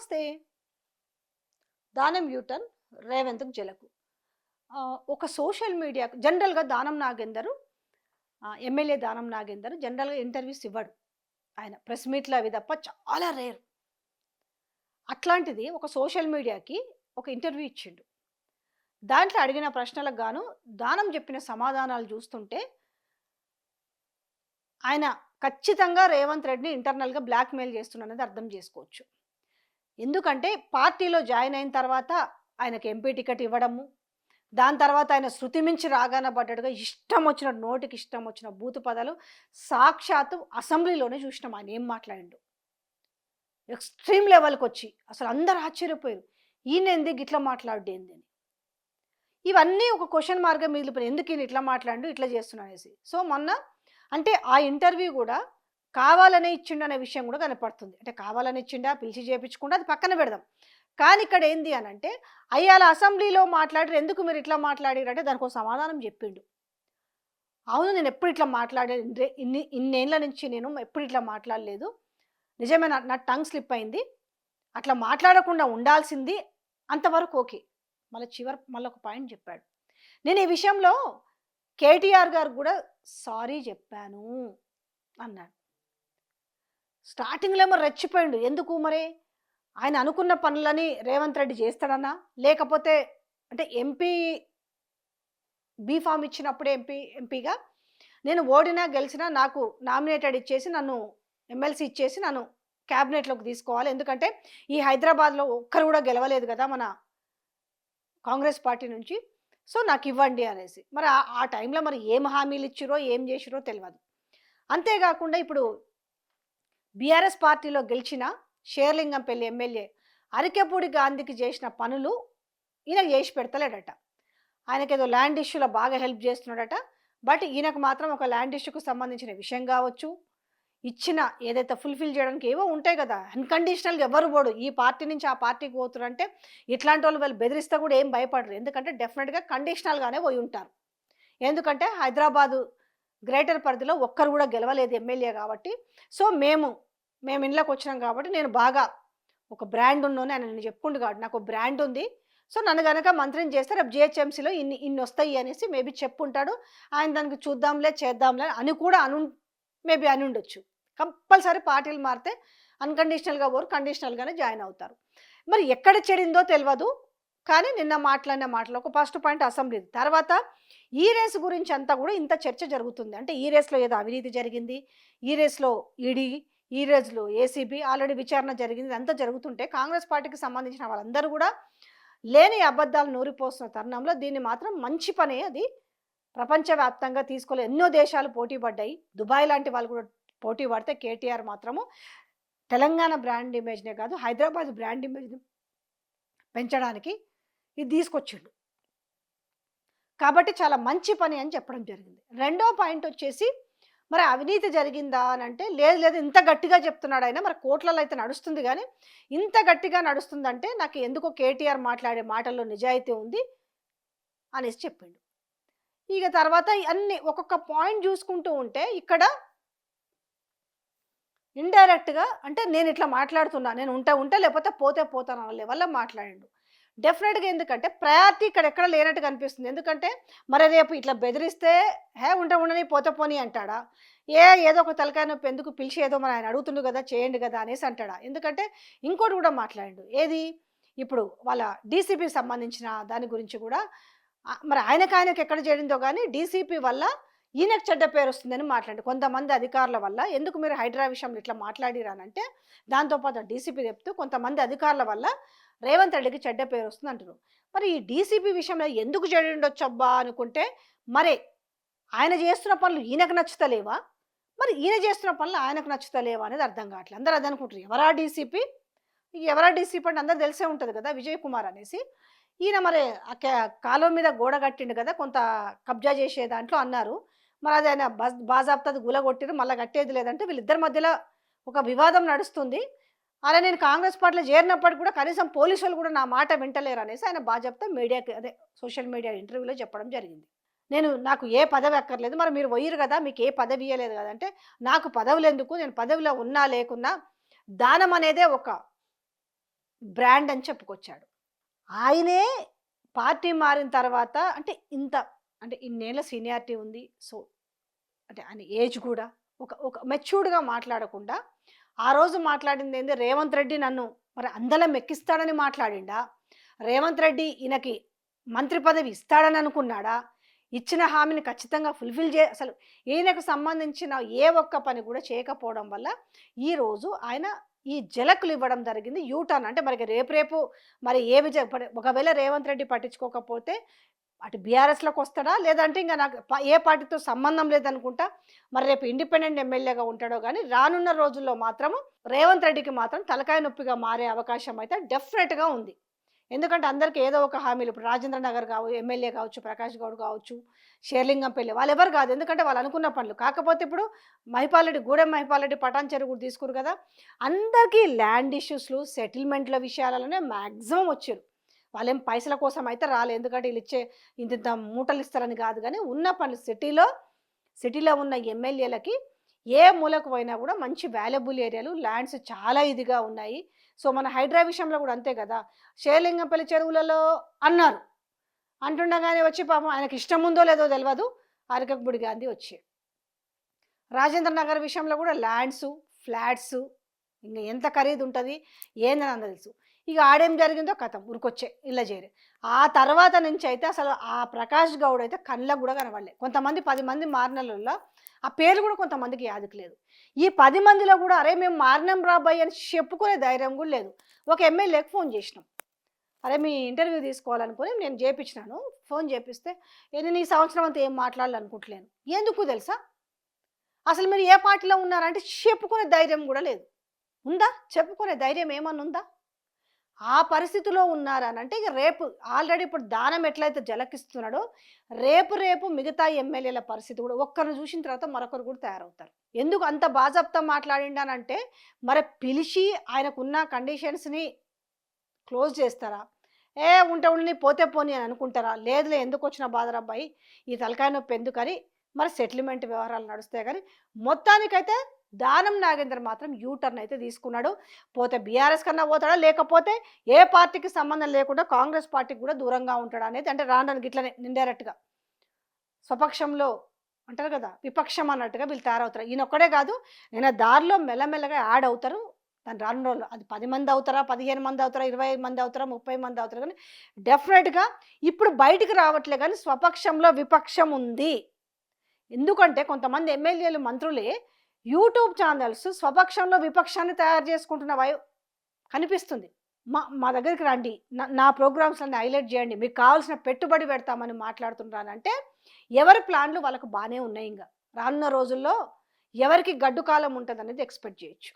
నమస్తే. దానం యూటర్న్ రేవంత్కు జలకు. ఒక సోషల్ మీడియా జనరల్గా దానం నాగేందరు ఎమ్మెల్యే దానం నాగేందరు జనరల్గా ఇంటర్వ్యూస్ ఇవ్వడు ఆయన ప్రెస్ మీట్లు అవి తప్ప చాలా రేర్. అట్లాంటిది ఒక సోషల్ మీడియాకి ఒక ఇంటర్వ్యూ ఇచ్చిండు. దాంట్లో అడిగిన ప్రశ్నలకు గాను దానం చెప్పిన సమాధానాలు చూస్తుంటే ఆయన ఖచ్చితంగా రేవంత్ రెడ్డిని ఇంటర్నల్గా బ్లాక్మెయిల్ చేస్తున్నది అర్థం చేసుకోవచ్చు. ఎందుకంటే పార్టీలో జాయిన్ అయిన తర్వాత ఆయనకు ఎంపీ టికెట్ ఇవ్వడము దాని తర్వాత ఆయన శృతి మించి రాగాన పడ్డట్టుగా ఇష్టం వచ్చిన నోటికి ఇష్టం వచ్చిన బూతు పదాలు సాక్షాత్తు అసెంబ్లీలోనే చూసినాం. ఆయన ఏం మాట్లాడిండు? ఎక్స్ట్రీమ్ లెవెల్కి వచ్చి అసలు అందరు ఆశ్చర్యపోయారు. ఈయన ఎందుకు ఇట్లా మాట్లాడు ఏంది అని. ఇవన్నీ ఒక క్వశ్చన్ మార్గం మిగిలిపోయి ఎందుకు ఈయన ఇట్లా మాట్లాడు ఇట్లా చేస్తున్నా అనేసి. సో మొన్న అంటే ఆ ఇంటర్వ్యూ కూడా కావాలనే ఇచ్చిండు అనే విషయం కూడా కనపడుతుంది. అంటే కావాలని ఇచ్చిండా పిలిచి చేపించకుండా అది పక్కన పెడదాం. కానీ ఇక్కడ ఏంది అని అంటే అయ్యాల అసెంబ్లీలో మాట్లాడారు ఎందుకు మీరు ఇట్లా మాట్లాడారు అంటే దానికి సమాధానం చెప్పిండు. అవును నేను ఎప్పుడు ఇట్లా మాట్లాడాను ఇన్ని- ఇన్ని ఇన్నేళ్ళ నుంచి నేను ఎప్పుడు ఇట్లా మాట్లాడలేదు. నిజమే నా నా టంగ్ స్లిప్ అయింది. అట్లా మాట్లాడకుండా ఉండాల్సింది అంతవరకు ఓకే. మళ్ళీ చివరి మళ్ళీ ఒక పాయింట్ చెప్పాడు. నేను ఈ విషయంలో కేటీఆర్ గారు కూడా సారీ చెప్పాను అన్నాడు. స్టార్టింగ్లో ఏమో రెచ్చిపోయిండు. ఎందుకు మరి? ఆయన అనుకున్న పనులని రేవంత్ రెడ్డి చేస్తాడన్నా? లేకపోతే అంటే ఎంపీ బీ ఫామ్ ఇచ్చినప్పుడే ఎంపీ ఎంపీగా నేను ఓడినా గెలిచినా నాకు నామినేటెడ్ ఇచ్చేసి నన్ను ఎమ్మెల్సీ ఇచ్చేసి నన్ను క్యాబినెట్లోకి తీసుకోవాలి. ఎందుకంటే ఈ హైదరాబాద్లో ఒక్కరు కూడా గెలవలేదు కదా మన కాంగ్రెస్ పార్టీ నుంచి. సో నాకు ఇవ్వండి అనేసి. మరి ఆ- ఆ టైంలో మరి ఏం హామీలు ఇచ్చిరో ఏం చేసిరో తెలియదు అంతేకాకుండా ఇప్పుడు బీఆర్ఎస్ పార్టీలో గెలిచిన షేర్లింగంపల్లి ఎమ్మెల్యే అరికెపూడి గాంధీకి చేసిన పనులు ఈయన చేసి పెడతలేడట. ఆయనకి ఏదో ల్యాండ్ ఇష్యూలో బాగా హెల్ప్ చేస్తున్నాడట. బట్ ఈయనకు మాత్రం ఒక ల్యాండ్ ఇష్యూకు సంబంధించిన విషయం కావచ్చు ఇచ్చిన ఏదైతే ఫుల్ఫిల్ చేయడానికి ఏవో ఉంటాయి కదా అన్కండిషనల్గా ఎవరు పోడు. ఈ పార్టీ నుంచి ఆ పార్టీకి పోతురంటే ఇట్లాంటి వాళ్ళు వాళ్ళు బెదిరిస్తే కూడా ఏం భయపడరు. ఎందుకంటే డెఫినెట్గా కండిషనల్గానే పోయి ఉంటారు. ఎందుకంటే హైదరాబాదు గ్రేటర్ పరిధిలో ఒక్కరు కూడా గెలవలేదు ఎమ్మెల్యే కాబట్టి. సో మేము మేము ఇంట్లోకి వచ్చినాం కాబట్టి నేను బాగా ఒక బ్రాండ్ ఉన్నాను ఆయన నేను చెప్పుకుంటు కాబట్టి నాకు బ్రాండ్ ఉంది. సో నన్ను కనుక మంత్రిని చేస్తే రేపు జిహెచ్ఎంసీలో ఇన్ని ఇన్ని వస్తాయి అనేసి మేబీ చెప్పుంటాడు. ఆయన దానికి చూద్దాంలే చేద్దాంలే అని కూడా అను మేబీ అని ఉండొచ్చు. కంపల్సరీ పార్టీలు మారితే అన్కండిషనల్గా పోరు కండిషనల్గానే జాయిన్ అవుతారు. మరి ఎక్కడ చెడిందో తెలియదు కానీ నిన్న మాట్లాడిన మాటలు ఒక ఫస్ట్ పాయింట్ అసెంబ్లీ తర్వాత ఈ రేస్ గురించి అంతా కూడా ఇంత చర్చ జరుగుతుంది. అంటే ఈ రేస్లో ఏదో అవినీతి జరిగింది ఈ రేస్లో ఈడీ ఈ రేస్లో ఏసీబీ ఆల్రెడీ విచారణ జరిగింది అంతా జరుగుతుంటే కాంగ్రెస్ పార్టీకి సంబంధించిన వాళ్ళందరూ కూడా లేని అబద్ధాలు నూరిపోస్తున్న తరుణంలో దీన్ని మాత్రం మంచి పనే అది. ప్రపంచవ్యాప్తంగా తీసుకోలే ఎన్నో దేశాలు పోటీ పడ్డాయి. దుబాయ్ లాంటి వాళ్ళు కూడా పోటీ పడితే కేటీఆర్ మాత్రము తెలంగాణ బ్రాండ్ ఇమేజ్నే కాదు హైదరాబాద్ బ్రాండ్ ఇమేజ్ పెంచడానికి ఇది తీసుకొచ్చిండు. కాబట్టి చాలా మంచి పని అని చెప్పడం జరిగింది. రెండో పాయింట్ వచ్చేసి మరి అవినీతి జరిగిందా అని అంటే లేదు లేదు ఇంత గట్టిగా చెప్తున్నాడు ఆయన. మరి కోట్లలో అయితే నడుస్తుంది కానీ ఇంత గట్టిగా నడుస్తుందంటే నాకు ఎందుకో కేటీఆర్ మాట్లాడే మాటల్లో నిజాయితీ ఉంది అనేసి చెప్పిండు. ఇక తర్వాత అన్ని ఒక్కొక్క పాయింట్ చూసుకుంటూ ఉంటే ఇక్కడ ఇండైరెక్ట్గా అంటే నేను ఇట్లా మాట్లాడుతున్నా నేను ఉంటే ఉంటే లేకపోతే పోతే పోతాను వాళ్ళ వల్ల మాట్లాడిండు. డెఫినెట్గా ఎందుకంటే ప్రయారిటీ ఇక్కడ ఎక్కడ లేనట్టు కనిపిస్తుంది ఎందుకంటే మరి రేపు ఇట్లా బెదిరిస్తే హే ఉంట ఉండని పోతే అంటాడా? ఏ ఏదో ఒక తలకాయ నొప్పి ఎందుకు పిలిచి ఏదో మన ఆయన అడుగుతుండు కదా చేయండి కదా అనేసి అంటాడా? ఎందుకంటే ఇంకోటి కూడా మాట్లాడిండు. ఏది? ఇప్పుడు వాళ్ళ డీసీపీకి సంబంధించిన దాని గురించి కూడా మరి ఆయనకు ఆయనకు ఎక్కడ చేరిందో కానీ డీసీపీ వల్ల ఈయనకు చెడ్డ పేరు వస్తుందని మాట్లాడి కొంతమంది అధికారుల వల్ల ఎందుకు మీరు హైడ్రా విషయంలో ఇట్లా మాట్లాడిరానంటే దాంతోపాటు డీసీపీ చెప్తూ కొంతమంది అధికారుల వల్ల రేవంత్ రెడ్డికి చెడ్డ పేరు వస్తుంది అంటున్నారు. మరి ఈ డీసీపీ విషయంలో ఎందుకు చెడుండొచ్చబ్బా అనుకుంటే మరి ఆయన చేస్తున్న పనులు ఈయనకు నచ్చుతలేవా మరి ఈయన చేస్తున్న పనులు ఆయనకు నచ్చుతలేవా అనేది అర్థం కావట్లేదు. అందరూ అది అనుకుంటారు ఎవరా డీసీపీ? ఎవరా డీసీపీ అంటే అందరూ తెలిసే ఉంటుంది కదా విజయ్ కుమార్ అనేసి. ఈయన మరి ఆ కాలువ మీద గోడ కట్టిండు కదా కొంత కబ్జా చేసే దాంట్లో అన్నారు. మరి అది ఆయన బస్ బాజాబ్తాది గులగొట్టిరు మళ్ళీ కట్టేది లేదంటే వీళ్ళిద్దరి మధ్యలో ఒక వివాదం నడుస్తుంది. అలా నేను కాంగ్రెస్ పార్టీలో చేరినప్పటికి కూడా కనీసం పోలీసులు కూడా నా మాట వింటలేరు అనేసి ఆయన బాజాబ్తా మీడియాకి అదే సోషల్ మీడియా ఇంటర్వ్యూలో చెప్పడం జరిగింది. నేను నాకు ఏ పదవి అక్కర్లేదు. మరి మీరు పోయిరు కదా మీకు ఏ పదవి ఇవ్వలేదు కదా అంటే నాకు పదవులు ఎందుకు? నేను పదవిలో ఉన్నా లేకున్నా దానం అనేదే ఒక బ్రాండ్ అని చెప్పుకొచ్చాడు. ఆయనే పార్టీ మారిన తర్వాత అంటే ఇంత అంటే ఇన్నేళ్ళ సీనియారిటీ ఉంది. సో అంటే ఆయన ఏజ్ కూడా ఒక ఒక మెచ్యూర్డ్గా మాట్లాడకుండా ఆ రోజు మాట్లాడింది ఏంది? రేవంత్ రెడ్డి నన్ను మరి అందలం ఎక్కిస్తాడని మాట్లాడిండా? రేవంత్ రెడ్డి ఈయనకి మంత్రి పదవి ఇస్తాడని అనుకున్నాడా? ఇచ్చిన హామీని ఖచ్చితంగా ఫుల్ఫిల్ చే అసలు ఈయనకు సంబంధించిన ఏ ఒక్క పని కూడా చేయకపోవడం వల్ల ఈరోజు ఆయన ఈ జలకులు ఇవ్వడం జరిగింది. యూటర్న్ అంటే మనకి రేపు రేపు మరి ఏ విజయ ఒకవేళ రేవంత్ రెడ్డి పట్టించుకోకపోతే అటు బీఆర్ఎస్లోకి వస్తాడా? లేదంటే ఇంకా నాకు ఏ పార్టీతో సంబంధం లేదనుకుంటా? మరి రేపు ఇండిపెండెంట్ ఎమ్మెల్యేగా ఉంటాడో కానీ రానున్న రోజుల్లో మాత్రము రేవంత్ రెడ్డికి మాత్రం తలకాయ నొప్పిగా మారే అవకాశం అయితే డెఫినెట్గా ఉంది. ఎందుకంటే అందరికీ ఏదో ఒక హామీలు. ఇప్పుడు రాజేంద్ర నగర్ కావచ్చు ఎమ్మెల్యే కావచ్చు ప్రకాష్ గౌడ్ కావచ్చు షేర్లింగంపల్లి వాళ్ళు ఎవరు కాదు. ఎందుకంటే వాళ్ళు అనుకున్న పనులు. కాకపోతే ఇప్పుడు మహిపాలరెడ్డి గూడెం మహిపాలరెడ్డి పటాన్ చెరువు కూడా తీసుకురు కదా? అందరికీ ల్యాండ్ ఇష్యూస్లు సెటిల్మెంట్ల విషయాలలోనే మ్యాక్సిమం వచ్చారు. వాళ్ళేం పైసల కోసం అయితే రాలేదు ఎందుకంటే వీళ్ళు ఇచ్చే ఇంత ఇంత మూటలు ఇస్తారని కాదు కానీ ఉన్న పనులు సిటీలో సిటీలో ఉన్న ఎమ్మెల్యేలకి ఏ మూలకు పోయినా కూడా మంచి వాల్యుబుల్ ఏరియాలు ల్యాండ్స్ చాలా ఇదిగా ఉన్నాయి. సో మన హైడ్రా విషయంలో కూడా అంతే కదా. శేలింగంపల్లి చెరువులలో అన్నారు. అంటుండగానే వచ్చి పాపం ఆయనకి ఇష్టం ఉందో లేదో తెలియదు అరకబుడి గాంధీ వచ్చి. రాజేంద్ర నగర్ విషయంలో కూడా ల్యాండ్స్ ఫ్లాట్స్ ఇంకా ఎంత ఖరీదు ఉంటుంది ఏందని అందరూ తెలుసు. ఇక ఆడేం జరిగిందో కథం ఉరికొచ్చే ఇలా చేరి ఆ తర్వాత నుంచి అయితే అసలు ఆ ప్రకాష్ గౌడ్ అయితే కళ్ళకు కూడా కనబడలే. కొంతమంది పది మంది మారినలలో ఆ పేరు కూడా కొంతమందికి యాదుకు లేదు. ఈ పది మందిలో కూడా అరే మేము మారినాం రాబాయి అని చెప్పుకునే ధైర్యం కూడా లేదు. ఒక ఎమ్మెల్యేకి ఫోన్ చేసినాం. అరే మీ ఇంటర్వ్యూ తీసుకోవాలనుకుని నేను చేపించినాను ఫోన్ చేపిస్తే నేను ఈ సంవత్సరం అంతా ఏం మాట్లాడాలనుకుంటలేను ఎందుకు తెలుసా? అసలు మీరు ఏ పార్టీలో ఉన్నారంటే చెప్పుకునే ధైర్యం కూడా లేదు. ఉందా? చెప్పుకునే ధైర్యం ఏమన్నా ఉందా ఆ పరిస్థితిలో ఉన్నారనంటే ఇక రేపు ఆల్రెడీ ఇప్పుడు దానం ఎట్లయితే జలకిస్తున్నాడో రేపు రేపు మిగతా ఎమ్మెల్యేల పరిస్థితి కూడా ఒక్కరిని చూసిన తర్వాత మరొకరు కూడా తయారవుతారు. ఎందుకు అంత బాజాప్తా మాట్లాడిండానంటే మరి పిలిచి ఆయనకున్న కండిషన్స్ని క్లోజ్ చేస్తారా? ఏ ఉంటే ఉండి పోతే పోని అని అనుకుంటారా? లేదులే ఎందుకు వచ్చిన బాధరబ్బాయి ఈ తలకాయ నొప్పి ఎందుకని? మరి సెటిల్మెంట్ వ్యవహారాలు నడుస్తాయి కానీ మొత్తానికైతే దానం నాగేందర్ మాత్రం యూటర్న్ అయితే తీసుకున్నాడు. పోతే బీఆర్ఎస్ కన్నా పోతాడా? లేకపోతే ఏ పార్టీకి సంబంధం లేకుండా కాంగ్రెస్ పార్టీకి కూడా దూరంగా ఉంటాడా అనేది అంటే రాను గిట్లనే ఇండైరెక్ట్గా స్వపక్షంలో అంటారు కదా విపక్షం అన్నట్టుగా వీళ్ళు తయారవుతారు. ఈయన ఒక్కడే కాదు నేను దారిలో మెల్లమెల్లగా యాడ్ అవుతారు. దాని రాను రోజులు అది పది మంది అవుతారా పదిహేను మంది అవుతారా ఇరవై మంది అవుతారా ముప్పై మంది అవుతారు కానీ డెఫినెట్గా ఇప్పుడు బయటికి రావట్లే కానీ స్వపక్షంలో విపక్షం ఉంది. ఎందుకంటే కొంతమంది ఎమ్మెల్యేలు మంత్రులే యూట్యూబ్ ఛానల్స్ స్వపక్షంలో విపక్షాన్ని తయారు చేసుకుంటున్న వై కనిపిస్తుంది. మా మా దగ్గరికి రండి. నా నా ప్రోగ్రామ్స్ అన్ని హైలైట్ చేయండి. మీకు కావాల్సిన పెట్టుబడి పెడతామని మాట్లాడుతున్నానంటే ఎవరి ప్లాన్లు వాళ్ళకు బాగానే ఉన్నాయి ఇంకా రానున్న రోజుల్లో ఎవరికి గడ్డు కాలం ఉంటుంది అనేది ఎక్స్పెక్ట్ చేయొచ్చు.